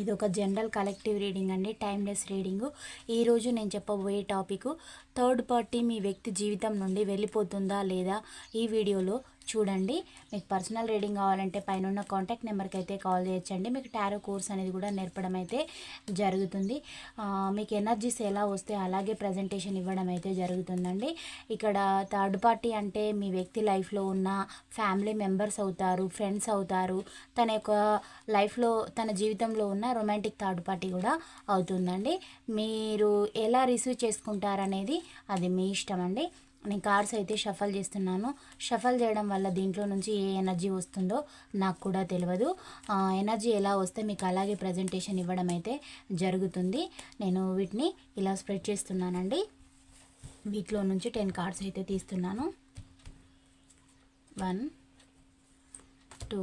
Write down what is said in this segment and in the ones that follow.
ఇది ఒక general collective reading అండి టైమ్లెస్ రీడింగు. ఈరోజు నేను చెప్పబోయే టాపిక్ థర్డ్ పార్టీ మీ వ్యక్తి జీవితం నుండి వెళ్ళిపోతుందా లేదా? ఈ వీడియోలో చూడండి. మీకు పర్సనల్ రీడింగ్ కావాలంటే పైన ఉన్న కాంటాక్ట్ నెంబర్కి అయితే కాల్ చేయొచ్చండి. మీకు టారో కోర్స్ అనేది కూడా నేర్పడం అయితే జరుగుతుంది. మీకు ఎనర్జీస్ ఎలా వస్తే అలాగే ప్రజెంటేషన్ ఇవ్వడం అయితే జరుగుతుందండి. ఇక్కడ థర్డ్ పార్టీ అంటే మీ వ్యక్తి లైఫ్లో ఉన్న ఫ్యామిలీ మెంబర్స్ అవుతారు ఫ్రెండ్స్ అవుతారు. తన యొక్క లైఫ్లో తన జీవితంలో ఉన్న రొమాంటిక్ థర్డ్ పార్టీ కూడా అవుతుందండి. మీరు ఎలా రిసీవ్ చేసుకుంటారనేది అది మీ ఇష్టం అండి నేను కార్డ్స్ అయితే షఫల్ చేస్తున్నాను. షఫల్ చేయడం వల్ల దీంట్లో నుంచి ఏ ఎనర్జీ వస్తుందో నాకు కూడా తెలియదు ఎనర్జీ ఎలా వస్తే మీకు అలాగే ప్రజెంటేషన్ ఇవ్వడం అయితే జరుగుతుంది. నేను వీటిని ఇలా స్ప్రెడ్ చేస్తున్నానండి. వీటిలో నుంచి టెన్ కార్డ్స్ అయితే తీస్తున్నాను. One two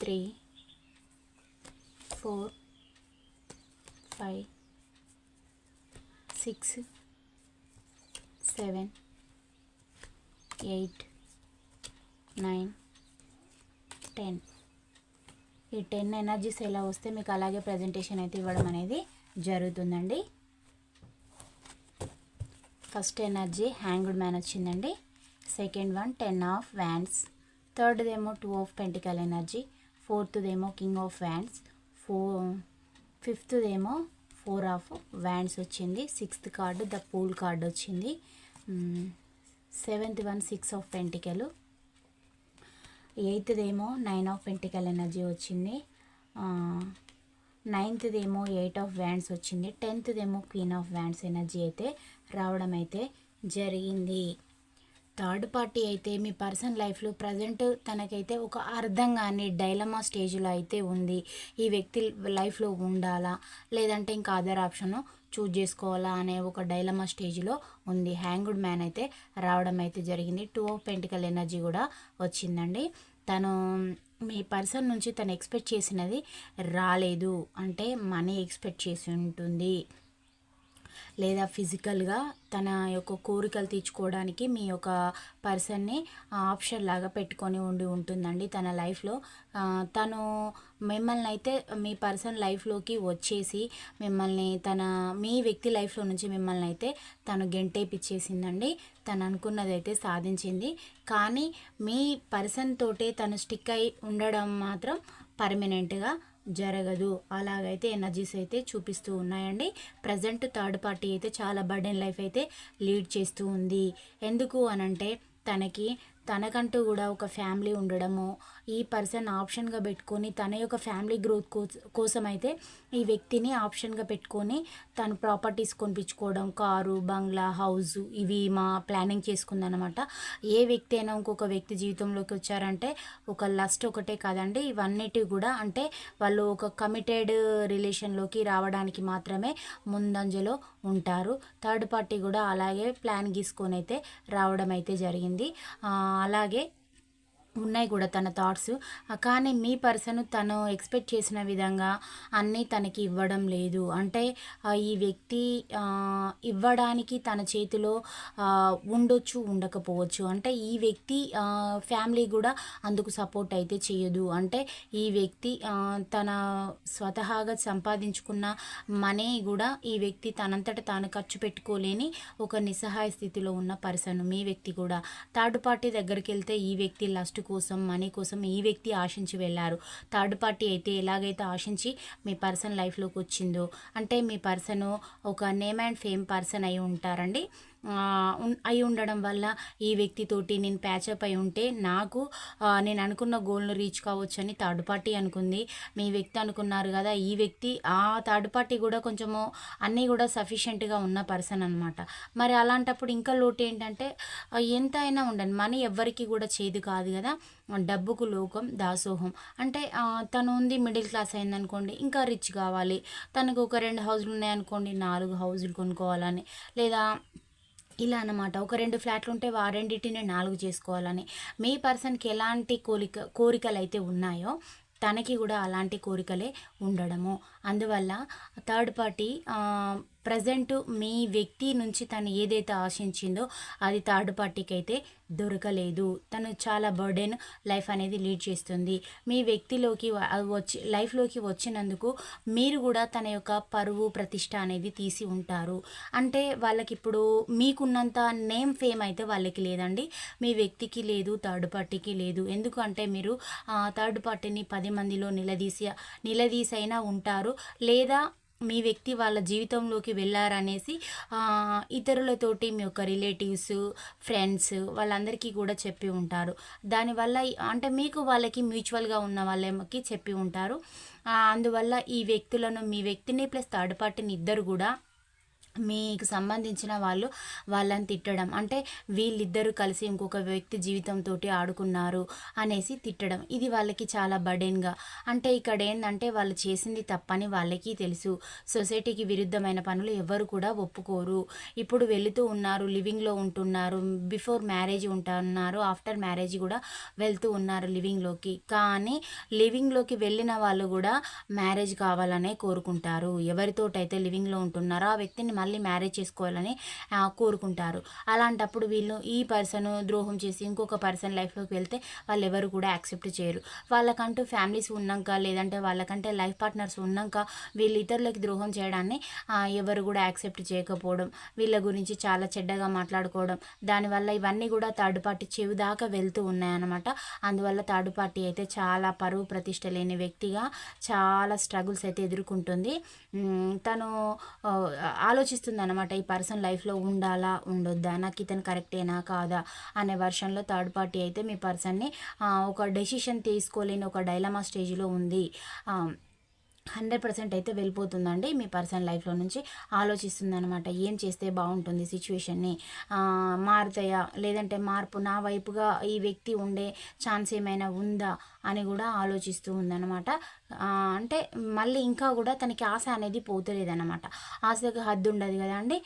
three four five six seven eight nine ten. ఈ టెన్ ఎనర్జీస్ ఎలా వస్తే మీకు అలాగే ప్రజెంటేషన్ అయితే ఇవ్వడం అనేది జరుగుతుందండి. ఫస్ట్ ఎనర్జీ హ్యాంగ్డ్ మ్యాన్ వచ్చిందండి. Second one ten of wands థర్డ్దేమో two of pentacle energy ఫోర్త్దేమో కింగ్ ఆఫ్ వ్యాండ్స్ ఫో ఫిఫ్త్దేమో ఫోర్ ఆఫ్ వ్యాండ్స్ వచ్చింది. Sixth card the fool card వచ్చింది. Seventh one six of pentacle. ఎయిత్దేమో nine of pentacle energy వచ్చింది. నైన్త్దేమో eight of wands వచ్చింది. టెన్త్దేమో queen of wands energy అయితే రావడం అయితే జరిగింది. థర్డ్ పార్టీ అయితే మీ పర్సన్ లైఫ్లో ప్రజెంట్ తనకైతే ఒక అర్థం కానీ డైలమా స్టేజ్లో అయితే ఉంది. ఈ వ్యక్తి లైఫ్లో ఉండాలా? లేదంటే ఇంకా అదర్ ఆప్షన్ చూజ్ చేసుకోవాలా అనే ఒక డైలమా స్టేజ్లో ఉంది. హ్యాంగ్డ్ మ్యాన్ అయితే రావడం అయితే జరిగింది. టూ ఆఫ్ పెంటికల్ ఎనర్జీ కూడా వచ్చిందండి. తను మీ పర్సన్ నుంచి తను ఎక్స్పెక్ట్ చేసినది రాలేదు. అంటే మనీ ఎక్స్పెక్ట్ చేసి ఉంటుంది. లేదా ఫిజికల్గా తన యొక్క కోరికలు తీర్చుకోవడానికి మీ యొక్క పర్సన్ని ఆప్షన్ లాగా పెట్టుకొని ఉండి ఉంటుందండి తన లైఫ్లో. తను మిమ్మల్ని అయితే మీ పర్సన్ లైఫ్లోకి వచ్చేసి మిమ్మల్ని తన మీ వ్యక్తి లైఫ్లో నుంచి మిమ్మల్ని అయితే తను గెంటేపిచ్చేసిందండి. తను అనుకున్నది అయితే సాధించింది. కానీ మీ పర్సన్ తోటే తను స్టిక్ అయి ఉండడం మాత్రం పర్మనెంట్గా జరగదు. అలాగైతే ఎనర్జీస్ అయితే చూపిస్తూ ఉన్నాయండి. ప్రజెంట్ థర్డ్ పార్టీ అయితే చాలా బర్డెన్ లైఫ్ అయితే లీడ్ చేస్తూ ఉంది. ఎందుకు అనంటే తనకి తనకంటూ కూడా ఒక ఫ్యామిలీ ఉండడము ఈ పర్సన్ ఆప్షన్గా పెట్టుకొని తన యొక్క ఫ్యామిలీ గ్రోత్ కోసం అయితే ఈ వ్యక్తిని ఆప్షన్గా పెట్టుకొని తను ప్రాపర్టీస్ కొనిపించుకోవడం కారు బంగ్లా హౌస్ ఇవి మా ప్లానింగ్ చేసుకుందనమాట ఏ వ్యక్తి అయినా ఇంకొక వ్యక్తి జీవితంలోకి వచ్చారంటే ఒక లస్ట్ ఒకటే కాదండి ఇవన్నిటి కూడా అంటే వాళ్ళు ఒక కమిటెడ్ రిలేషన్లోకి రావడానికి మాత్రమే ముందంజలో ఉంటారు. థర్డ్ పార్టీ కూడా అలాగే ప్లాన్ గీసుకొని అయితే రావడం అయితే జరిగింది. ఆ, అలాగే ఉన్నాయి కూడా తన థాట్స్ కానీ మీ పర్సన్ తను ఎక్స్పెక్ట్ చేసిన విధంగా అన్నీ తనకి ఇవ్వడం లేదు. అంటే ఈ వ్యక్తి ఇవ్వడానికి తన చేతిలో ఉండొచ్చు ఉండకపోవచ్చు. అంటే ఈ వ్యక్తి ఫ్యామిలీ కూడా అందుకు సపోర్ట్ అయితే చేయదు. అంటే ఈ వ్యక్తి తన స్వతహాగా సంపాదించుకున్న మనీ కూడా ఈ వ్యక్తి తనంతట తాను ఖర్చు పెట్టుకోలేని ఒక నిస్సహాయ స్థితిలో ఉన్న పర్సన్ మీ వ్యక్తి కూడా. థర్డ్ పార్టీ దగ్గరికి వెళ్తే ఈ వ్యక్తి లస్ట్ కోసం మనీ కోసం ఈ వ్యక్తి ఆశించి వెళ్ళారు. థర్డ్ పార్టీ అయితే ఎలాగైతే ఆశించి మీ పర్సన్ లైఫ్లోకి వచ్చిందో అంటే మీ పర్సన్ ఒక నేమ్ అండ్ ఫేమ్ పర్సన్ అయి ఉంటారండి. అయి ఉండడం వల్ల ఈ వ్యక్తితోటి నేను ప్యాచప్ అయి ఉంటే నాకు నేను అనుకున్న గోల్ను రీచ్ కావచ్చు అని థర్డ్ పార్టీ అనుకుంది. మీ వ్యక్తి అనుకున్నారు కదా ఈ వ్యక్తి ఆ థర్డ్ పార్టీ కూడా కొంచెము అన్నీ కూడా సఫిషియెంట్గా ఉన్న పర్సన్ అనమాట మరి అలాంటప్పుడు ఇంకా లోటు ఏంటంటే ఎంత అయినా ఉండండి. మనీ ఎవ్వరికి కూడా చేదు కాదు కదా. డబ్బుకు లోకం దాసోహం. అంటే తను ఉంది మిడిల్ క్లాస్ అయిందనుకోండి ఇంకా రిచ్ కావాలి. తనకు ఒక రెండు హౌజులు ఉన్నాయనుకోండి నాలుగు హౌజులు కొనుక్కోవాలని. లేదా ఇలా అన్నమాట. ఒక రెండు ఫ్లాట్లు ఉంటే ఆ రెండింటిని నాలుగు చేసుకోవాలని. మీ పర్సన్కి ఎలాంటి కోరిక కోరికలు అయితే ఉన్నాయో తనకి కూడా అలాంటి కోరికలే ఉండడము. అందువల్ల థర్డ్ పార్టీ ప్రజెంట్ మీ వ్యక్తి నుంచి తను ఏదైతే ఆశించిందో అది థర్డ్ పార్టీకి అయితే దొరకలేదు. తను చాలా బర్డెన్ లైఫ్ అనేది లీడ్ చేస్తుంది. మీ వ్యక్తిలోకి వచ్చి లైఫ్లోకి వచ్చినందుకు మీరు కూడా తన యొక్క పరువు ప్రతిష్ట అనేది తీసి ఉంటారు. అంటే వాళ్ళకి ఇప్పుడు మీకున్నంత నేమ్ ఫేమ్ అయితే వాళ్ళకి లేదండి. మీ వ్యక్తికి లేదు థర్డ్ పార్టీకి లేదు. ఎందుకంటే మీరు థర్డ్ పార్టీని పది మందిలో నిలదీసి నిలదీసైనా ఉంటారు. లేదా మీ వ్యక్తి వాళ్ళ జీవితంలోకి వెళ్ళారనేసి ఇతరులతోటి మీ యొక్క రిలేటివ్స్ ఫ్రెండ్స్ వాళ్ళందరికీ కూడా చెప్పి ఉంటారు. దానివల్ల అంటే మీకు వాళ్ళకి మ్యూచువల్గా ఉన్న వాళ్ళకి చెప్పి ఉంటారు. అందువల్ల ఈ వ్యక్తులను మీ వ్యక్తిని ప్లస్ థర్డ్ పార్టీని ఇద్దరు కూడా మీకు సంబంధించిన వాళ్ళు వాళ్ళని తిట్టడం. అంటే వీళ్ళిద్దరూ కలిసి ఇంకొక వ్యక్తి జీవితంతో ఆడుకున్నారు అనేసి తిట్టడం. ఇది వాళ్ళకి చాలా బర్డెన్గా అంటే ఇక్కడ ఏంటంటే వాళ్ళు చేసింది తప్పని వాళ్ళకి తెలుసు. సొసైటీకి విరుద్ధమైన పనులు ఎవరు కూడా ఒప్పుకోరు. ఇప్పుడు వెళుతూ ఉన్నారు లివింగ్లో ఉంటున్నారు బిఫోర్ మ్యారేజ్ ఉంటున్నారు ఆఫ్టర్ మ్యారేజ్ కూడా వెళ్తూ ఉన్నారు లివింగ్లోకి. కానీ లివింగ్లోకి వెళ్ళిన వాళ్ళు కూడా మ్యారేజ్ కావాలనే కోరుకుంటారు. ఎవరితోటైతే లివింగ్లో ఉంటున్నారో ఆ వ్యక్తిని మళ్ళీ మ్యారేజ్ చేసుకోవాలని కోరుకుంటారు. అలాంటప్పుడు వీళ్ళు ఈ పర్సన్ ద్రోహం చేసి ఇంకొక పర్సన్ లైఫ్లోకి వెళ్తే వాళ్ళు ఎవరు కూడా యాక్సెప్ట్ చేయరు. వాళ్ళకంటూ ఫ్యామిలీస్ ఉన్నాక లేదంటే వాళ్ళకంటే లైఫ్ పార్ట్నర్స్ ఉన్నాక వీళ్ళు ఇతరులకి ద్రోహం చేయడాన్ని ఎవరు కూడా యాక్సెప్ట్ చేయకపోవడం వీళ్ళ గురించి చాలా చెడ్డగా మాట్లాడుకోవడం దానివల్ల ఇవన్నీ కూడా థర్డ్ పార్టీ చెవి దాకా వెళ్తూ ఉన్నాయన్నమాట. అందువల్ల థర్డ్ పార్టీ అయితే చాలా పరువు ప్రతిష్ట లేని వ్యక్తిగా చాలా స్ట్రగుల్స్ అయితే ఎదుర్కొంటుంది. తను ఆలోచన ఆలోచిస్తుంది అనమాట ఈ పర్సన్ లైఫ్లో ఉండాలా ఉండొద్దా నాకు ఇతను కరెక్టేనా కాదా అనే వర్షన్లో థర్డ్ పార్టీ అయితే మీ పర్సన్ని ఒక డెసిషన్ తీసుకోలేని ఒక డైలమా స్టేజ్లో ఉంది. హండ్రెడ్ పర్సెంట్ అయితే వెళ్ళిపోతుందండి మీ పర్సనల్ లైఫ్లో నుంచి ఆలోచిస్తుంది అనమాట ఏం చేస్తే బాగుంటుంది సిచ్యువేషన్ని. మారుతాయా లేదంటే మార్పు నా వైపుగా ఈ వ్యక్తి ఉండే ఛాన్స్ ఏమైనా ఉందా అని కూడా ఆలోచిస్తూ ఉందన్నమాట. అంటే మళ్ళీ ఇంకా కూడా తనకి ఆశ అనేది పోతలేదన్నమాట. ఆశకు హద్దు ఉండదు కదండి అండి.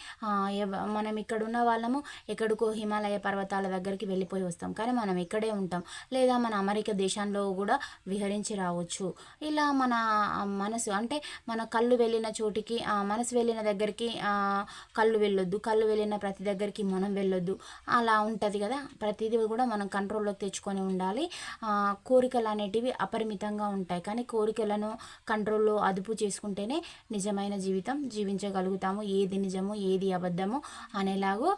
ఎవ- మనం ఇక్కడ ఉన్న వాళ్ళము ఎక్కడికో హిమాలయ పర్వతాల దగ్గరికి వెళ్ళిపోయి వస్తాం. కానీ మనం ఇక్కడే ఉంటాం. లేదా మన అమెరికా దేశంలో కూడా విహరించి రావచ్చు. ఇలా మన మనసు అంటే మన కళ్ళు వెళ్ళిన చోటికి మనసు వెళ్ళిన దగ్గరికి కళ్ళు వెళ్ళొద్దు. కళ్ళు వెళ్ళిన ప్రతి దగ్గరికి మనం వెళ్ళొద్దు. అలా ఉంటుంది కదా. ప్రతిదీ కూడా మనం కంట్రోల్లోకి తెచ్చుకొని ఉండాలి. కోరికలు కోరికలు అనేటివి అపరిమితంగా ఉంటాయి. కానీ కోరికలను కంట్రోల్లో అదుపు చేసుకుంటేనే నిజమైన జీవితం జీవించగలుగుతాము. ఏది నిజము ఏది అబద్ధము అనేలాగో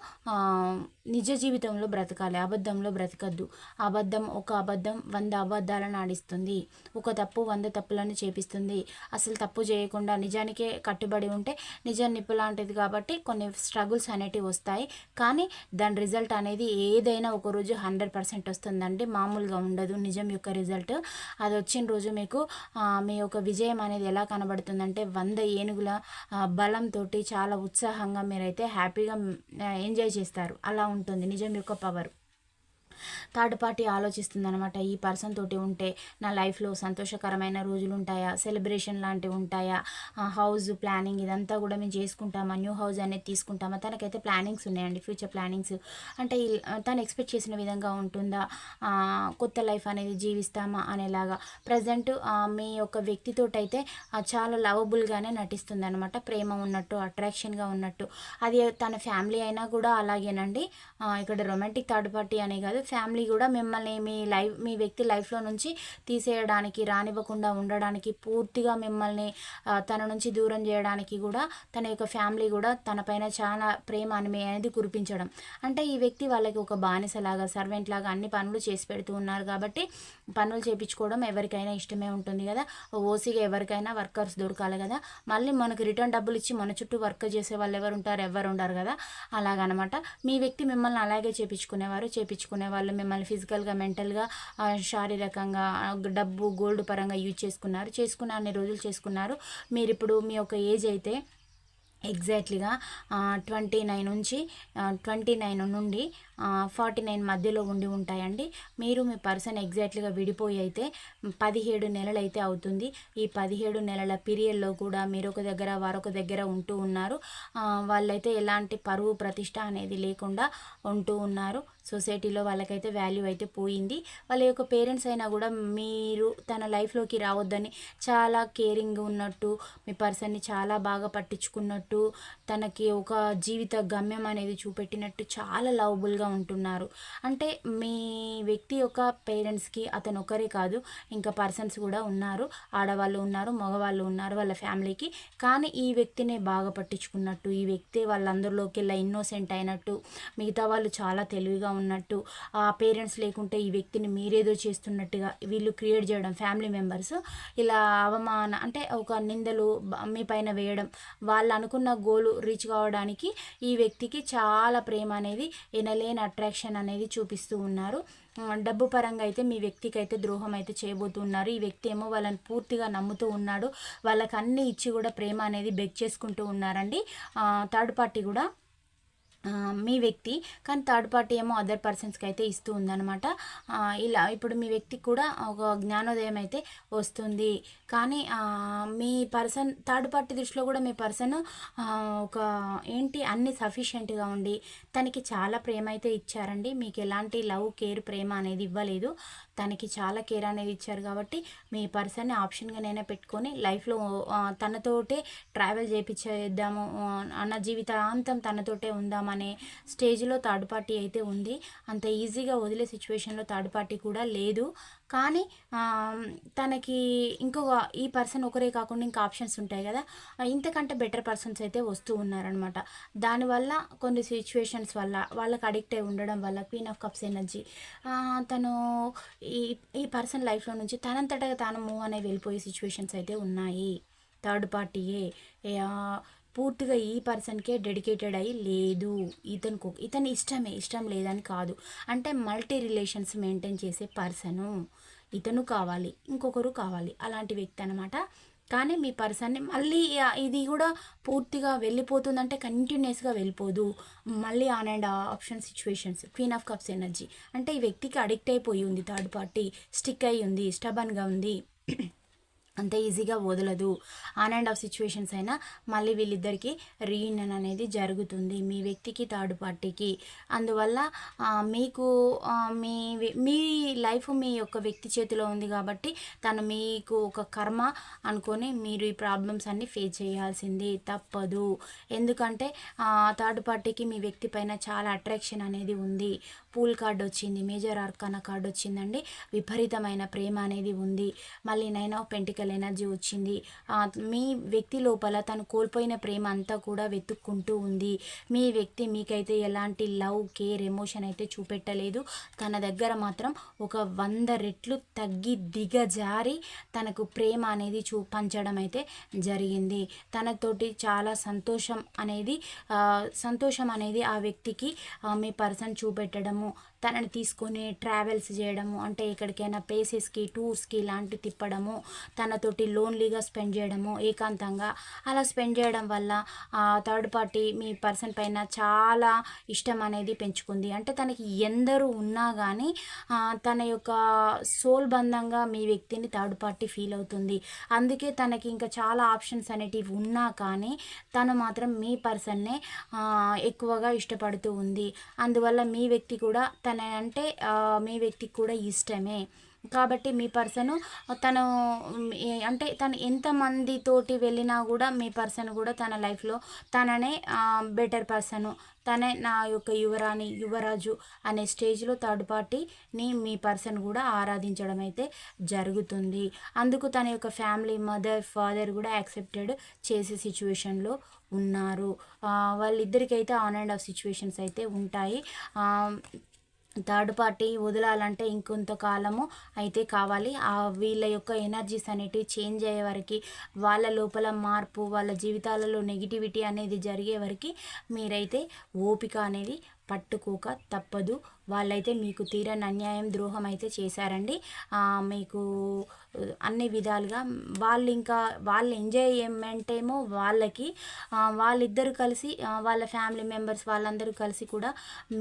నిజ జీవితంలో బ్రతకాలి. అబద్ధంలో బ్రతకద్దు. అబద్ధం ఒక అబద్ధం వంద అబద్ధాలను ఆడిస్తుంది. ఒక తప్పు వంద తప్పులను చేపిస్తుంది. అసలు తప్పు చేయకుండా నిజానికే కట్టుబడి ఉంటే నిజం నిప్పు లాంటిది కాబట్టి కొన్ని స్ట్రగుల్స్ అనేటివి వస్తాయి. కానీ దాని రిజల్ట్ అనేది ఏదైనా ఒక రోజు హండ్రెడ్ పర్సెంట్ వస్తుందండి. మామూలుగా ఉండదు. నిజం యొక్క రిజల్ట్ అది వచ్చిన రోజు మీకు మీ యొక్క విజయం అనేది ఎలా కనబడుతుందంటే వంద ఏనుగుల బలంతో చాలా ఉత్సాహంగా మీరైతే హ్యాపీగా ఎంజాయ్ చేస్తారు. అలా ఉంటుంది. నిజం యొక్క పవర్. థర్డ్ పార్టీ ఆలోచిస్తుంది అనమాట ఈ పర్సన్ తోటి ఉంటే నా లైఫ్లో సంతోషకరమైన రోజులు ఉంటాయా సెలబ్రేషన్ లాంటివి ఉంటాయా? హౌస్ ప్లానింగ్ ఇదంతా కూడా మేము చేసుకుంటామా? న్యూ హౌస్ అనేది తీసుకుంటామా? తనకైతే ప్లానింగ్స్ ఉన్నాయండి ఫ్యూచర్ ప్లానింగ్స్. అంటే తను ఎక్స్పెక్ట్ చేసిన విధంగా ఉంటుందా? కొత్త లైఫ్ అనేది జీవిస్తామా అనేలాగా. ప్రజెంట్ మీ యొక్క వ్యక్తితోటైతే అయితే చాలా లవబుల్గానే నటిస్తుంది అనమాట ప్రేమ ఉన్నట్టు అట్రాక్షన్గా ఉన్నట్టు. అది తన ఫ్యామిలీ అయినా కూడా అలాగేనండి. ఇక్కడ రొమాంటిక్ థర్డ్ పార్టీ అనే కాదు ఫ్యామిలీ కూడా మిమ్మల్ని మీ లైఫ్ మీ వ్యక్తి లైఫ్లో నుంచి తీసేయడానికి రానివ్వకుండా ఉండడానికి పూర్తిగా మిమ్మల్ని తన నుంచి దూరం చేయడానికి కూడా తన యొక్క ఫ్యామిలీ కూడా తనపైన చాలా ప్రేమ అని అనేది కురిపించడం. అంటే ఈ వ్యక్తి వాళ్ళకి ఒక బానిసలాగా సర్వెంట్ లాగా అన్ని పనులు చేసి పెడుతూ ఉన్నారు కాబట్టి పనులు చేయించుకోవడం ఎవరికైనా ఇష్టమే ఉంటుంది కదా. ఓసీగా ఎవరికైనా వర్కర్స్ దొరకాలి కదా. మళ్ళీ మనకు రిటర్న్ డబ్బులు ఇచ్చి మన చుట్టూ వర్క్ చేసే వాళ్ళు ఎవరు ఉంటారు ఎవరు ఉండరు కదా. అలాగనమాట. మీ వ్యక్తి మిమ్మల్ని అలాగే చేపించుకునేవారు చేపించుకునే వాళ్ళు మిమ్మల్ని ఫిజికల్గా మెంటల్గా శారీరకంగా డబ్బు గోల్డ్ పరంగా యూజ్ చేసుకున్నారు. చేసుకున్న అన్ని రోజులు చేసుకున్నారు. మీరు ఇప్పుడు మీ యొక్క ఏజ్ అయితే ఎగ్జాక్ట్లీగా ట్వంటీ నైన్ నుంచి ట్వంటీ నైన్ నుండి ఫార్టీ నైన్ మధ్యలో ఉండి ఉంటాయండి. మీరు మీ పర్సన్ ఎగ్జాక్ట్లీగా విడిపోయి అయితే పదిహేడు నెలలు అయితే అవుతుంది. ఈ పదిహేడు నెలల పీరియడ్లో కూడా మీరు ఒక దగ్గర వారొక దగ్గర ఉంటూ ఉన్నారు. వాళ్ళైతే ఎలాంటి పరువు ప్రతిష్ట అనేది లేకుండా ఉంటూ ఉన్నారు. సొసైటీలో వాళ్ళకైతే వాల్యూ అయితే పోయింది. వాళ్ళ యొక్క పేరెంట్స్ అయినా కూడా మీరు తన లైఫ్లోకి రావద్దని చాలా కేరింగ్ ఉన్నట్టు మీ పర్సన్ని చాలా బాగా పట్టించుకున్నట్టు తనకి ఒక జీవిత గమ్యం అనేది చూపెట్టినట్టు చాలా లవబుల్గా ఉంటున్నారు. అంటే మీ వ్యక్తి యొక్క పేరెంట్స్కి అతను ఒకరే కాదు ఇంకా పర్సన్స్ కూడా ఉన్నారు. ఆడవాళ్ళు ఉన్నారు మగవాళ్ళు ఉన్నారు వాళ్ళ ఫ్యామిలీకి కానీ ఈ వ్యక్తినే బాగా పట్టించుకున్నట్టు ఈ వ్యక్తి వాళ్ళందరిలోకి వెళ్ళి ఇన్నోసెంట్ అయినట్టు మిగతా వాళ్ళు చాలా తెలివిగా ఉన్నట్టు ఆ పేరెంట్స్ లేకుంటే ఈ వ్యక్తిని మీరేదో చేస్తున్నట్టుగా వీళ్ళు క్రియేట్ చేయడం ఫ్యామిలీ మెంబర్స్ ఇలా అవమాన అంటే ఒక నిందలు మీ పైన వేయడం వాళ్ళు అనుకున్న గోలు రీచ్ కావడానికి ఈ వ్యక్తికి చాలా ప్రేమ అనేది ఎనలేని అట్రాక్షన్ అనేది చూపిస్తూ ఉన్నారు. డబ్బు పరంగా అయితే మీ వ్యక్తికి అయితే ద్రోహం అయితే చేయబోతున్నారు. ఈ వ్యక్తి ఏమో వాళ్ళని పూర్తిగా నమ్ముతూ ఉన్నాడు. వాళ్ళకి అన్ని ఇచ్చి కూడా ప్రేమ అనేది బెక్ చేసుకుంటూ ఉన్నారండి. థర్డ్ పార్టీ కూడా మీ వ్యక్తి కానీ థర్డ్ పార్టీ ఏమో అదర్ పర్సన్స్కి అయితే ఇస్తూ ఉందన్నమాట. ఇలా ఇప్పుడు మీ వ్యక్తికి కూడా ఒక జ్ఞానోదయం అయితే వస్తుంది. కానీ మీ పర్సన్ థర్డ్ పార్టీ దృష్టిలో కూడా మీ పర్సన్ ఒక ఏంటి అన్ని సఫిషియెంట్గా ఉండి తనకి చాలా ప్రేమ అయితే ఇచ్చారండి. మీకు ఎలాంటి లవ్ కేర్ ప్రేమ అనేది ఇవ్వలేదు. తనకి చాలా కేర్ అనేది ఇచ్చారు కాబట్టి మీ పర్సన్ని ఆప్షన్గా నేనే పెట్టుకొని లైఫ్లో తనతోటే ట్రావెల్ చేయించేద్దాము అన్న జీవితాంతం తనతోటే ఉందామనే స్టేజ్లో థర్డ్ పార్టీ అయితే ఉంది. అంత ఈజీగా వదిలే సిచ్యువేషన్లో థర్డ్ పార్టీ కూడా లేదు. కానీ తనకి ఇంకొక ఈ పర్సన్ ఒకరే కాకుండా ఇంకా ఆప్షన్స్ ఉంటాయి కదా. ఇంతకంటే బెటర్ పర్సన్స్ అయితే వస్తూ ఉన్నారనమాట దానివల్ల కొన్ని సిచ్యువేషన్స్ వల్ల వాళ్ళకి అడిక్ట్ అయి ఉండడం వల్ల క్వీన్ ఆఫ్ కప్స్ ఎనర్జీ తను ఈ ఈ పర్సన్ లైఫ్లో నుంచి తనంతటగా తాను మూవ్ అనేది వెళ్ళిపోయే సిచ్యువేషన్స్ అయితే ఉన్నాయి. థర్డ్ పార్టీయే పూర్తిగా ఈ పర్సన్కే డెడికేటెడ్ అయ్యి లేదు. ఇతనికి ఇతని ఇష్టమే ఇష్టం లేదని కాదు. అంటే మల్టీ రిలేషన్స్ మెయింటైన్ చేసే పర్సను ఇతను కావాలి ఇంకొకరు కావాలి అలాంటి వ్యక్తి అనమాట కానీ మీ పర్సన్ని మళ్ళీ ఇది కూడా పూర్తిగా వెళ్ళిపోతుందంటే కంటిన్యూస్గా వెళ్ళిపోదు. మళ్ళీ on and option situations queen of cups energy. అంటే ఈ వ్యక్తికి అడిక్ట్ అయిపోయి ఉంది థర్డ్ పార్టీ స్టిక్ అయి ఉంది స్టబన్గా ఉంది. అంత ఈజీగా వదలదు. ఆన్ అండ్ ఆఫ్ సిచ్యువేషన్స్ అయినా మళ్ళీ వీళ్ళిద్దరికి రీయూనియన్ అనేది జరుగుతుంది. మీ వ్యక్తికి థర్డ్ పార్టీకి. అందువల్ల మీకు మీ మీ లైఫ్ మీ యొక్క వ్యక్తి చేతిలో ఉంది కాబట్టి తను మీకు ఒక కర్మ అనుకొని మీరు ఈ ప్రాబ్లమ్స్ అన్నీ ఫేస్ చేయాల్సింది తప్పదు. ఎందుకంటే థర్డ్ పార్టీకి మీ వ్యక్తి పైన చాలా అట్రాక్షన్ అనేది ఉంది. పూల్ కార్డ్ వచ్చింది మేజర్ ఆర్కానా కార్డ్ వచ్చిందండి. విపరీతమైన ప్రేమ అనేది ఉంది. మళ్ళీ నైన్ ఆఫ్ పెంటికల్ ఎనర్జీ వచ్చింది. మీ వ్యక్తి లోపల తను కోల్పోయిన ప్రేమ అంతా కూడా వెతుక్కుంటూ ఉంది. మీ వ్యక్తి మీకైతే ఎలాంటి లవ్ కేర్ ఎమోషన్ అయితే చూపెట్టలేదు. తన దగ్గర మాత్రం ఒక వంద రెట్లు తగ్గి దిగజారి తనకు ప్రేమ అనేది చూ పంచడం అయితే జరిగింది. తనతోటి చాలా సంతోషం అనేది సంతోషం అనేది ఆ వ్యక్తికి మీ పర్సన్ చూపెట్టడము ont తనని తీసుకొని ట్రావెల్స్ చేయడము అంటే ఎక్కడికైనా ప్లేసెస్కి టూర్స్కి ఇలాంటి తిప్పడము తనతోటి లోన్లీగా స్పెండ్ చేయడము ఏకాంతంగా అలా స్పెండ్ చేయడం వల్ల థర్డ్ పార్టీ మీ పర్సన్ పైన చాలా ఇష్టం అనేది పెంచుకుంది. అంటే తనకి ఎందరూ ఉన్నా కానీ తన యొక్క సోల్ బంధంగా మీ వ్యక్తిని థర్డ్ పార్టీ ఫీల్ అవుతుంది. అందుకే తనకి ఇంకా చాలా ఆప్షన్స్ అనేటివి ఉన్నా కానీ తను మాత్రం మీ పర్సన్నే ఎక్కువగా ఇష్టపడుతూ ఉంది. అందువల్ల మీ వ్యక్తి కూడా తన అంటే మీ వ్యక్తికి కూడా ఇష్టమే. కాబట్టి మీ పర్సన్ తను అంటే తను ఎంతమందితోటి వెళ్ళినా కూడా మీ పర్సన్ కూడా తన లైఫ్లో తననే బెటర్ పర్సన్. తనే నా యొక్క యువరాణి యువరాజు అనే స్టేజ్లో థర్డ్ పార్టీని మీ పర్సన్ కూడా ఆరాధించడం అయితే జరుగుతుంది. అందుకు తన యొక్క ఫ్యామిలీ మదర్ ఫాదర్ కూడా యాక్సెప్టెడ్ చేసే సిచ్యువేషన్లో ఉన్నారు. వాళ్ళిద్దరికైతే ఆన్ అండ్ ఆఫ్ సిచ్యువేషన్స్ అయితే ఉంటాయి. థర్డ్ పార్టీ వదలాలంటే ఇంకొంతకాలము అయితే కావాలి. ఆ వీళ్ళ యొక్క ఎనర్జీస్ అనేటివి చేంజ్ అయ్యే వరకు వాళ్ళ లోపల మార్పు వాళ్ళ జీవితాలలో నెగిటివిటీ అనేది జరిగే వరకు మీరైతే ఓపిక అనేది పట్టుకోక తప్పదు. వాళ్ళైతే మీకు తీరని అన్యాయం ద్రోహం అయితే చేశారండి మీకు అన్ని విధాలుగా వాళ్ళు ఇంకా వాళ్ళ ఎంజాయ్మెంట్ ఏమో వాళ్ళకి వాళ్ళిద్దరూ వాళ్ళిద్దరు కలిసి వాళ్ళ ఫ్యామిలీ మెంబర్స్ వాళ్ళందరూ కలిసి కూడా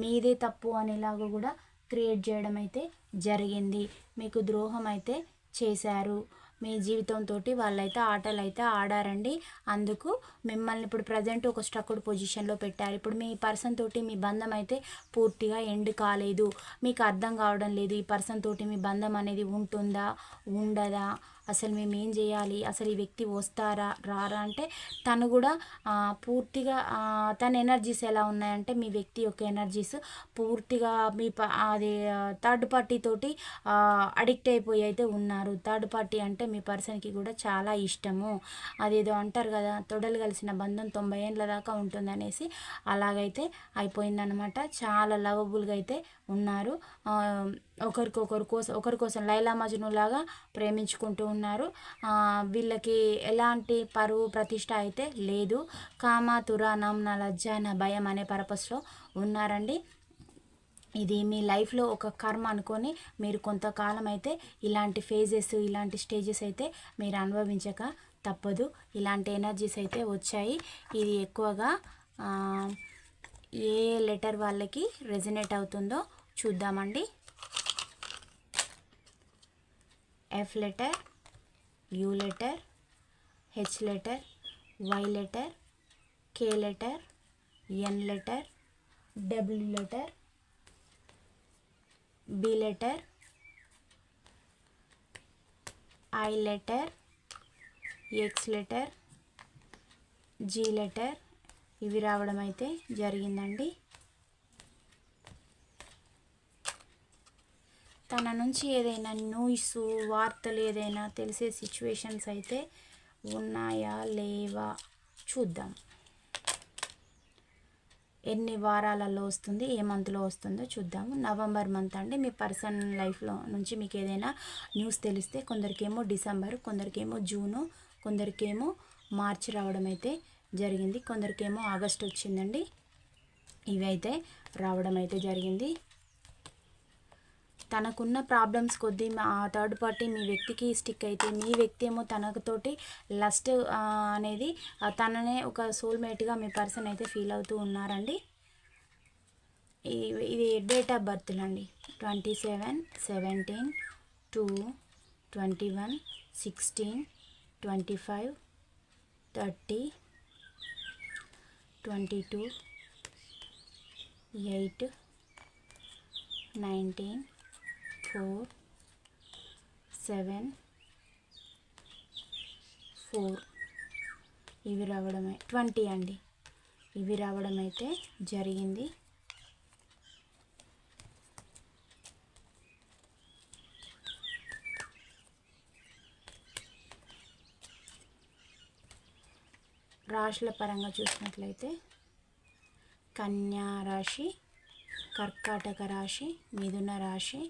మీదే తప్పు అనేలాగా కూడా క్రియేట్ చేయడం అయితే జరిగింది. మీకు ద్రోహం అయితే చేశారు. మీ జీవితంతో వాళ్ళైతే ఆటలు అయితే ఆడారండి. అందుకు మిమ్మల్ని ఇప్పుడు ప్రజెంట్ ఒక స్ట్రక్డ్ పొజిషన్లో పెట్టారు. ఇప్పుడు మీ పర్సన్ తోటి మీ బంధం అయితే పూర్తిగా ఎండ్ కాలేదు. మీకు అర్థం కావడం లేదు. ఈ పర్సన్ తోటి మీ బంధం అనేది ఉంటుందా? ఉండదా? అసలు మేము ఏం చేయాలి? అసలు ఈ వ్యక్తి వస్తారా? రారా? అంటే తను కూడా పూర్తిగా తన ఎనర్జీస్ ఎలా ఉన్నాయంటే మీ వ్యక్తి యొక్క ఎనర్జీస్ పూర్తిగా మీ ప- అది థర్డ్ పార్టీ తోటి అడిక్ట్ అయిపోయి అయితే ఉన్నారు. థర్డ్ పార్టీ అంటే మీ పర్సన్కి కూడా చాలా ఇష్టము. అదేదో అంటారు కదా తొడలు కలిసిన బంధం తొంభై ఏళ్ళ దాకా ఉంటుంది అనేసి అలాగైతే అయిపోయిందనమాట చాలా లవబుల్గా అయితే ఉన్నారు. ఒకరికొకరు కోసం ఒకరి కోసం లైలా మజ్ను లాగా ప్రేమించుకుంటూ ఉన్నారు. వీళ్ళకి ఎలాంటి పరువు ప్రతిష్ట అయితే లేదు. కామ తురానం నా లజ్జ నా భయం అనే పర్పస్లో ఉన్నారండి. ఇది మీ లైఫ్లో ఒక కర్మ అనుకొని మీరు కొంతకాలం అయితే ఇలాంటి ఫేజెస్ ఇలాంటి స్టేజెస్ అయితే మీరు అనుభవించక తప్పదు. ఇలాంటి ఎనర్జీస్ అయితే వచ్చాయి. ఇది ఎక్కువగా ఏ లెటర్ వాళ్ళకి రెజినేట్ అవుతుందో చూద్దామండి. F letter U letter H letter Y letter K letter N letter W letter B letter I letter X letter G letter ఇవి రావడం అయితే జరిగిందండి. తన నుంచి ఏదైనా న్యూస్ వార్తలు ఏదైనా తెలిసే సిచ్యువేషన్స్ అయితే ఉన్నాయా లేవా చూద్దాం. ఎన్ని వారాలలో వస్తుంది ఏ మంత్లో వస్తుందో చూద్దాము. నవంబర్ మంత్ అండి. మీ పర్సన్ లైఫ్లో నుంచి మీకు ఏదైనా న్యూస్ తెలిస్తే కొందరికేమో డిసెంబర్ కొందరికేమో జూను కొందరికేమో మార్చి రావడం అయితే జరిగింది. కొందరికేమో ఆగస్ట్ వచ్చిందండి. ఇవి అయితే రావడం అయితే జరిగింది. తనకున్న ప్రాబ్లమ్స్ కొద్దీ మా ఆ థర్డ్ పార్టీ మీ వ్యక్తికి స్టిక్ అయితే మీ వ్యక్తి ఏమో తనతోటి లస్ట్ అనేది తననే ఒక సోల్మేట్గా మీ పర్సన్ అయితే ఫీల్ అవుతూ ఉన్నారండి. ఇది డేట్ ఆఫ్ బర్త్లు అండి twenty seven seventeen two twenty one sixteen twenty five thirty twenty two eight nineteen four seven four. ఇవి రావడం ట్వంటీ అండి. ఇవి రావడం అయితే జరిగింది. రాశుల పరంగా చూసినట్లయితే కన్యా రాశి కర్కాటక రాశి మిథున రాశి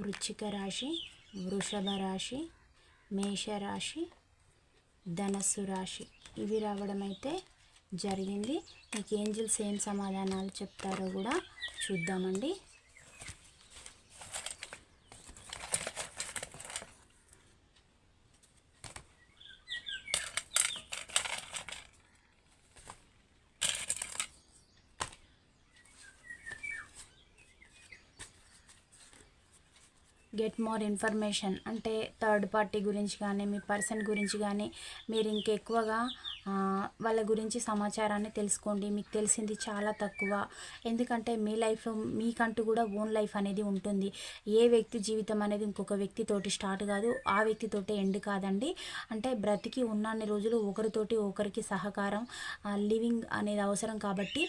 వృశ్చిక రాశి వృషభ రాశి మేషరాశి ధనస్సు రాశి. ఇవి రావడం అయితే జరిగింది. మీకు ఏంజిల్స్ ఏం సమాధానాలు చెప్తారో కూడా చూద్దామండి. గెట్ మోర్ ఇన్ఫర్మేషన్ అంటే థర్డ్ పార్టీ గురించి కానీ మీ పర్సన్ గురించి కానీ మీరు ఇంకెక్కువగా వాళ్ళ గురించి సమాచారాన్ని తెలుసుకోండి. మీకు తెలిసింది చాలా తక్కువ. ఎందుకంటే మీ లైఫ్లో మీకంటూ కూడా ఓన్ లైఫ్ అనేది ఉంటుంది. ఏ వ్యక్తి జీవితం అనేది ఇంకొక వ్యక్తితోటి స్టార్ట్ కాదు. ఆ వ్యక్తితోటే ఎండ్ కాదండి. అంటే బ్రతికి ఉన్నన్ని రోజులు ఒకరితోటి ఒకరికి సహకారం లివింగ్ అనేది అవసరం కాబట్టి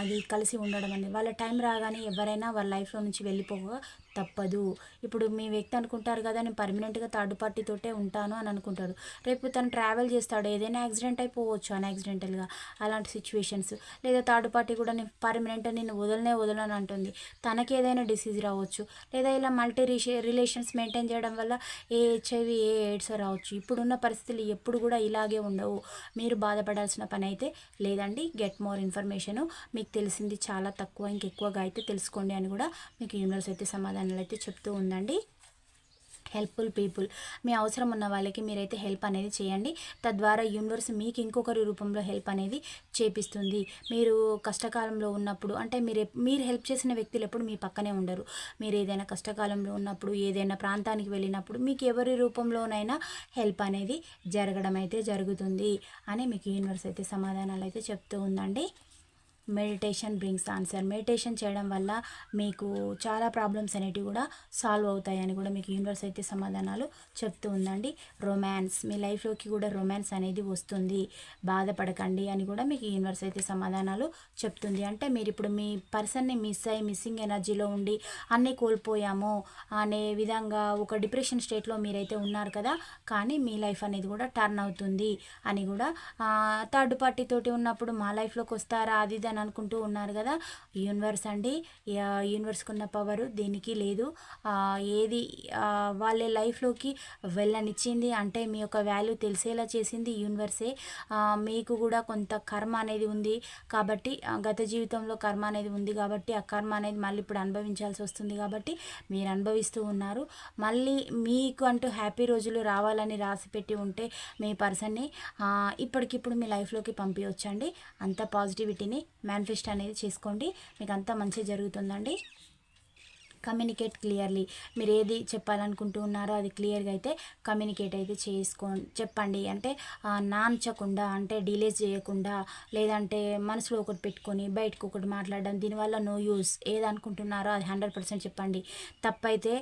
అది కలిసి ఉండడం అనేది వాళ్ళ టైం రాగానే ఎవరైనా వాళ్ళ లైఫ్లో నుంచి వెళ్ళిపోక తప్పదు. ఇప్పుడు మీ వ్యక్తి అనుకుంటారు కదా నేను పర్మనెంట్గా థర్డ్ పార్టీతోటే ఉంటాను అని అనుకుంటాడు. రేపు తను ట్రావెల్ చేస్తాడు ఏదైనా యాక్సిడెంట్ అయిపోవచ్చు అన్యాక్సిడెంటల్గా అలాంటి సిచ్యువేషన్స్ లేదా థర్డ్ పార్టీ కూడా నేను పర్మనెంట్ నేను వదలనే వదలని అంటుంది. తనకి ఏదైనా డిసీజ్ రావచ్చు. లేదా ఇలా మల్టీ రిలేషన్స్ మెయింటైన్ చేయడం వల్ల ఏ హెచ్ఐవి ఏ ఎయిడ్స్ రావచ్చు. ఇప్పుడున్న పరిస్థితులు ఎప్పుడు కూడా ఇలాగే ఉండవు. మీరు బాధపడాల్సిన పని అయితే లేదండి. గెట్ మోర్ ఇన్ఫర్మేషన్ మీకు తెలిసింది చాలా తక్కువ ఇంకెక్కువగా అయితే తెలుసుకోండి అని కూడా మీకు యూనివర్స్ అయితే సమాధానాలు అయితే చెప్తూ ఉందండి హెల్ప్ఫుల్ పీపుల్. మీ అవసరం ఉన్న వాళ్ళకి మీరైతే హెల్ప్ అనేది చేయండి. తద్వారా యూనివర్స్ మీకు ఇంకొకరి రూపంలో హెల్ప్ అనేది చేపిస్తుంది. మీరు కష్టకాలంలో ఉన్నప్పుడు అంటే మీరు మీరు హెల్ప్ చేసిన వ్యక్తులు ఎప్పుడు మీ పక్కనే ఉండరు. మీరు ఏదైనా కష్టకాలంలో ఉన్నప్పుడు ఏదైనా ప్రాంతానికి వెళ్ళినప్పుడు మీకు ఎవరి రూపంలోనైనా హెల్ప్ అనేది జరగడం అయితే జరుగుతుంది అని మీకు యూనివర్స్ అయితే సమాధానాలు అయితే చెప్తూ ఉందండి. Meditation brings answer. మెడిటేషన్ చేయడం వల్ల మీకు చాలా ప్రాబ్లమ్స్ అనేటివి కూడా సాల్వ్ అవుతాయని కూడా మీకు యూనివర్స్ అయితే సమాధానాలు చెప్తూ ఉందండి. రొమాన్స్ మీ లైఫ్లోకి కూడా రొమాన్స్ అనేది వస్తుంది. బాధపడకండి అని కూడా మీకు యూనివర్స్ అయితే సమాధానాలు చెప్తుంది. అంటే మీరు ఇప్పుడు మీ పర్సన్ని మిస్ అయ్యి మిస్సింగ్ ఎనర్జీలో ఉండి అన్నీ కోల్పోయాము అనే విధంగా ఒక డిప్రెషన్ స్టేట్లో మీరైతే ఉన్నారు కదా కానీ మీ లైఫ్ అనేది కూడా టర్న్ అవుతుంది అని కూడా థర్డ్ పార్టీ తోటి ఉన్నప్పుడు మా లైఫ్లోకి వస్తారా? అది దాని అని అనుకుంటూ ఉన్నారు కదా. యూనివర్స్ అండి. యూనివర్స్కి ఉన్న పవరు దేనికి లేదు. ఏది వాళ్ళ లైఫ్లోకి వెళ్ళనిచ్చింది అంటే మీ యొక్క వాల్యూ తెలిసేలా చేసింది యూనివర్సే. మీకు కూడా కొంత కర్మ అనేది ఉంది కాబట్టి గత జీవితంలో కర్మ అనేది ఉంది కాబట్టి ఆ కర్మ అనేది మళ్ళీ ఇప్పుడు అనుభవించాల్సి వస్తుంది కాబట్టి మీరు అనుభవిస్తూ ఉన్నారు. మళ్ళీ మీకు అంటూ హ్యాపీ రోజులు రావాలని రాసి పెట్టి ఉంటే మీ పర్సన్ని ఇప్పటికిప్పుడు మీ లైఫ్లోకి పంపించండి అంత పాజిటివిటీని మేనిఫెస్ట్ అనేది చేసుకోండి. మీకు అంతా మంచి జరుగుతుందండి. కమ్యూనికేట్ క్లియర్లీ మీరు ఏది చెప్పాలనుకుంటూ ఉన్నారో అది క్లియర్గా అయితే కమ్యూనికేట్ అయితే చేసుకో చెప్పండి. అంటే నాంచకుండా అంటే డిలేస్ చేయకుండా లేదంటే మనసులో ఒకటి పెట్టుకొని బయటకు ఒకటి మాట్లాడడం దీనివల్ల నో యూస్ ఏదనుకుంటున్నారో అది హండ్రెడ్ పర్సెంట్ చెప్పండి. తప్పైతే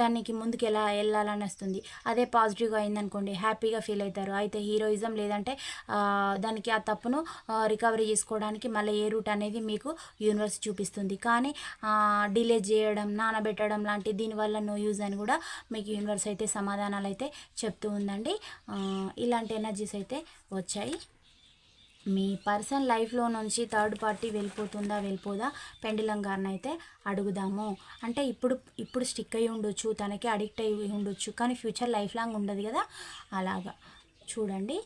దానికి ముందుకు ఎలా వెళ్ళాలని వస్తుంది? అదే పాజిటివ్గా అయిందనుకోండి హ్యాపీగా ఫీల్ అవుతారు. అయితే హీరోయిజం లేదంటే దానికి ఆ తప్పును రికవరీ చేసుకోవడానికి మళ్ళీ ఏ రూట్ అనేది మీకు యూనివర్స్ చూపిస్తుంది. కానీ డిలే చేయడం నానబెట్టడం లాంటి దీనివల్ల నో యూజ్ అని కూడా మీకు యూనివర్స్ అయితే సమాధానాలు అయితే చెప్తూ ఉందండి. ఇలాంటి ఎనర్జీస్ అయితే వచ్చాయి. మీ పర్సన్ లైఫ్లో నుంచి థర్డ్ పార్టీ వెళ్ళిపోతుందా వెళ్ళిపోదా? పెండిలం గారిని అయితే అడుగుదాము. అంటే ఇప్పుడు ఇప్పుడు స్టిక్ అయి ఉండొచ్చు తనకి అడిక్ట్ అయి ఉండొచ్చు కానీ ఫ్యూచర్ లైఫ్ లాంగ్ ఉండదు కదా? అలాగా. చూడండి.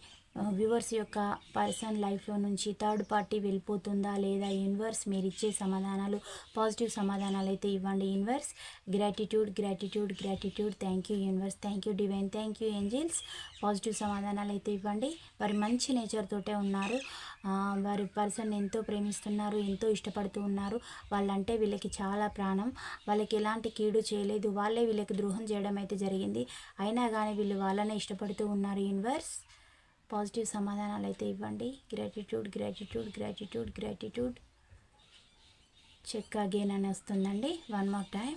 వ్యూవర్స్ యొక్క పర్సన్ లైఫ్లో నుంచి థర్డ్ పార్టీ వెళ్ళిపోతుందా లేదా యూనివర్స్ మీరు ఇచ్చే సమాధానాలు పాజిటివ్ సమాధానాలు అయితే ఇవ్వండి universe. Gratitude gratitude gratitude thank you universe. Thank you divine thank you angels positive సమాధానాలు అయితే ఇవ్వండి. వారు మంచి నేచర్ తోటే ఉన్నారు. వారు వారి పర్సన్ ఎంతో ప్రేమిస్తున్నారు ఎంతో ఇష్టపడుతూ ఉన్నారు. వాళ్ళంటే వీళ్ళకి చాలా ప్రాణం. వాళ్ళకి ఎలాంటి కీడు చేయలేదు. వాళ్ళే వీళ్ళకి ద్రోహం చేయడం అయితే జరిగింది. అయినా కానీ వీళ్ళు వాళ్ళనే ఇష్టపడుతూ ఉన్నారు యూనివర్స్. పాజిటివ్ సమాధానాలు అయితే ఇవ్వండి. Gratitude gratitude gratitude gratitude check again అని వస్తుందండి. వన్ మోర్ టైం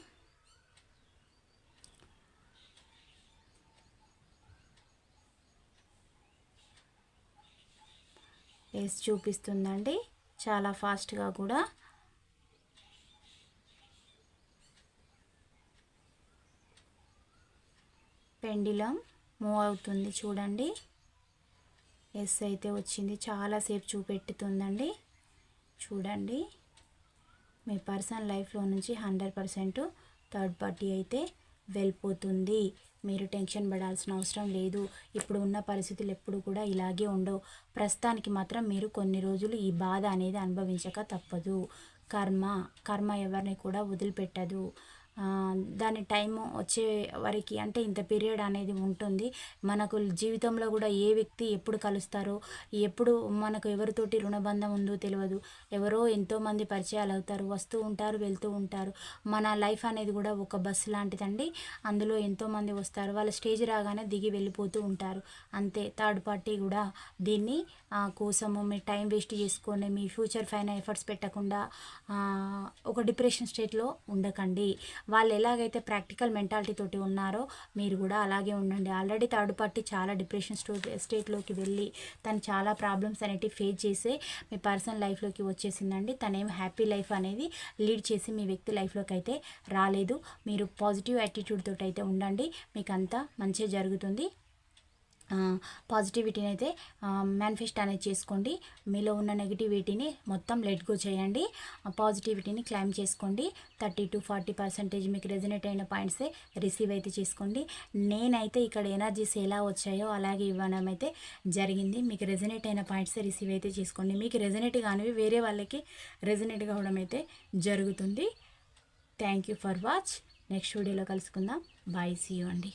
ఎస్ చూపిస్తుందండి. చాలా ఫాస్ట్గా కూడా. పెండిలం మూవ్ అవుతుంది చూడండి. ఎస్ అయితే వచ్చింది. చాలాసేపు చూపెట్టుతుందండి. చూడండి. మీ పర్సనల్ లైఫ్లో నుంచి హండ్రెడ్ పర్సెంట్ థర్డ్ పార్టీ అయితే వెళ్ళిపోతుంది. మీరు టెన్షన్ పడాల్సిన అవసరం లేదు. ఇప్పుడు ఉన్న పరిస్థితులు ఎప్పుడు కూడా ఇలాగే ఉండవు. ప్రస్తుతానికి మాత్రం మీరు కొన్ని రోజులు ఈ బాధ అనేది అనుభవించక తప్పదు. కర్మ కర్మ ఎవరిని కూడా వదిలిపెట్టదు. దాని టైం వచ్చే వరకు అంటే ఇంత పీరియడ్ అనేది ఉంటుంది. మనకు జీవితంలో కూడా ఏ వ్యక్తి ఎప్పుడు కలుస్తారో ఎప్పుడు మనకు ఎవరితోటి రుణబంధం ఉందో తెలియదు. ఎవరో ఎంతోమంది పరిచయాలు అవుతారు వస్తూ ఉంటారు వెళ్తూ ఉంటారు. మన లైఫ్ అనేది కూడా ఒక బస్సు లాంటిదండి. అందులో ఎంతోమంది వస్తారు. వాళ్ళ స్టేజ్ రాగానే దిగి వెళ్ళిపోతూ ఉంటారు. అంతే థర్డ్ పార్టీ కూడా దీన్ని కోసము మీ టైం వేస్ట్ చేసుకోండి మీ ఫ్యూచర్ పైన ఎఫర్ట్స్ పెట్టకుండా ఒక డిప్రెషన్ స్టేట్లో ఉండకండి. వాళ్ళు ఎలాగైతే ప్రాక్టికల్ మెంటాలిటీ తోటి ఉన్నారో మీరు కూడా అలాగే ఉండండి. ఆల్రెడీ థర్డ్ పార్టీ చాలా డిప్రెషన్ స్టో స్టేట్లోకి వెళ్ళి తను చాలా ప్రాబ్లమ్స్ అనేటివి ఫేస్ చేసే మీ పర్సనల్ లైఫ్లోకి వచ్చేసిందండి. తనేం హ్యాపీ లైఫ్ అనేది లీడ్ చేసి మీ వ్యక్తి లైఫ్లోకి అయితే రాలేదు. మీరు పాజిటివ్ యాటిట్యూడ్ తోటి అయితే ఉండండి. మీకు అంతా మంచి జరుగుతుంది. పాజిటివిటీని అయితే మేనిఫెస్ట్ అనేది చేసుకోండి. మీలో ఉన్న నెగిటివిటీని మొత్తం లెట్ గో చేయండి. పాజిటివిటీని క్లైమ్ చేసుకోండి. థర్టీ టు ఫార్టీ పర్సెంటేజ్ మీకు రెజనేట్ అయిన పాయింట్సే రిసీవ్ అయితే చేసుకోండి. నేనైతే ఇక్కడ ఎనర్జీస్ ఎలా వచ్చాయో అలాగే ఇవ్వడం అయితే జరిగింది. మీకు రెజనేట్ అయిన పాయింట్సే రిసీవ్ అయితే చేసుకోండి. మీకు రెజినేట్ కానివి వేరే వాళ్ళకి రెజినేట్ కావడం అయితే జరుగుతుంది. Thank you for watch next వీడియోలో కలుసుకుందాం. బాయ్ సీ యూ అండి.